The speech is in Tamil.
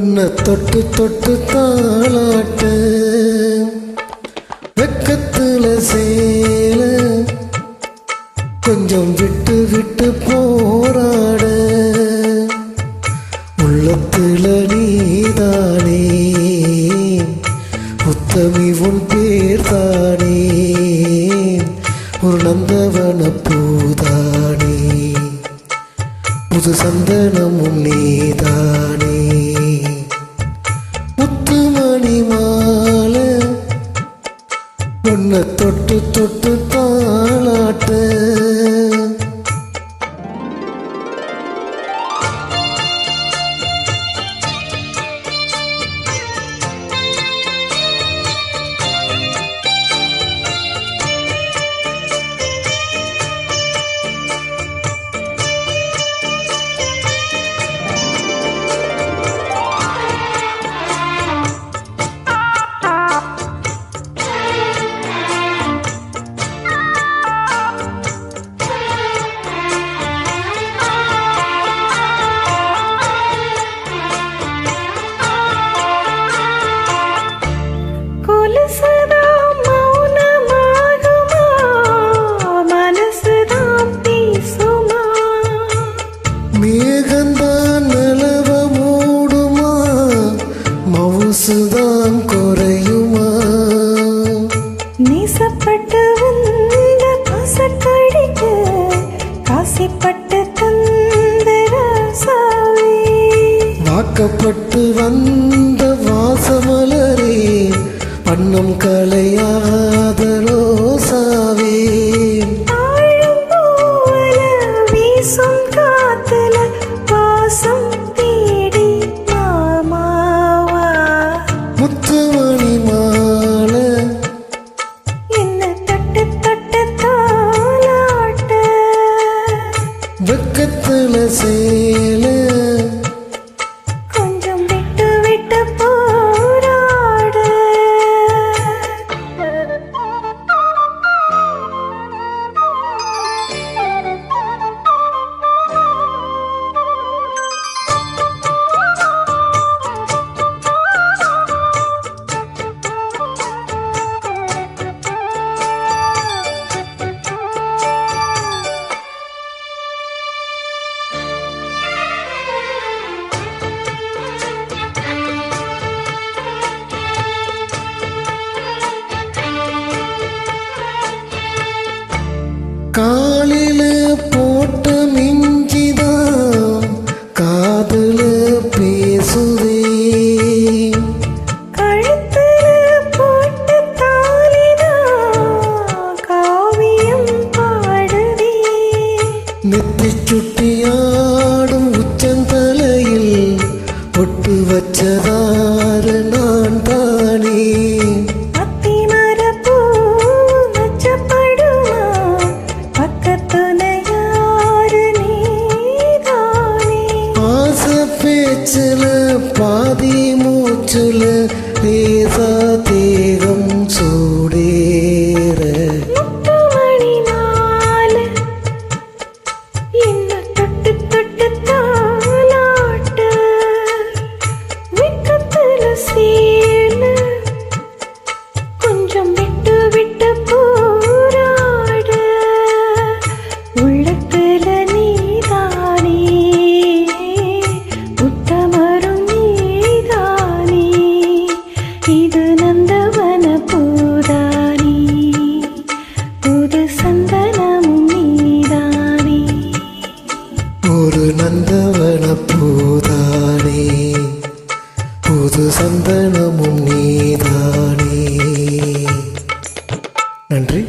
உன்னை தொட்டு தொட்டு தாளாட்ட. வெக்கத்துல சேல. கொஞ்சம் விட்டு விட்டு போராட. உள்ளத்துல நீதானே. உத்தமி உன் பேர் தானே. ஒரு நந்தவன பூதானே. புது சந்தனமும் நீதானே. உன்னை தொட்டு தொட்டு மேகந்தான் நிலவ மூடுமா? மவுசுதான் குறையுமா? நேசப்பட்டு வந்த பாசக்கடிக்க, காசிப்பட்டு. வாக்கப்பட்டு வந்த வாசமலரே பண்ணம் கலையாத ரோசாவே. காலில போட்ட மிஞ்சிதான் காதுல பேசுதே. நெத்தி சுட்டியாடும் உச்சந்தலையில் பொட்டு வச்சதா பேச்சில் பாதி மூச்சில் முத்து சந்தனமும் நீதானே. நன்றி.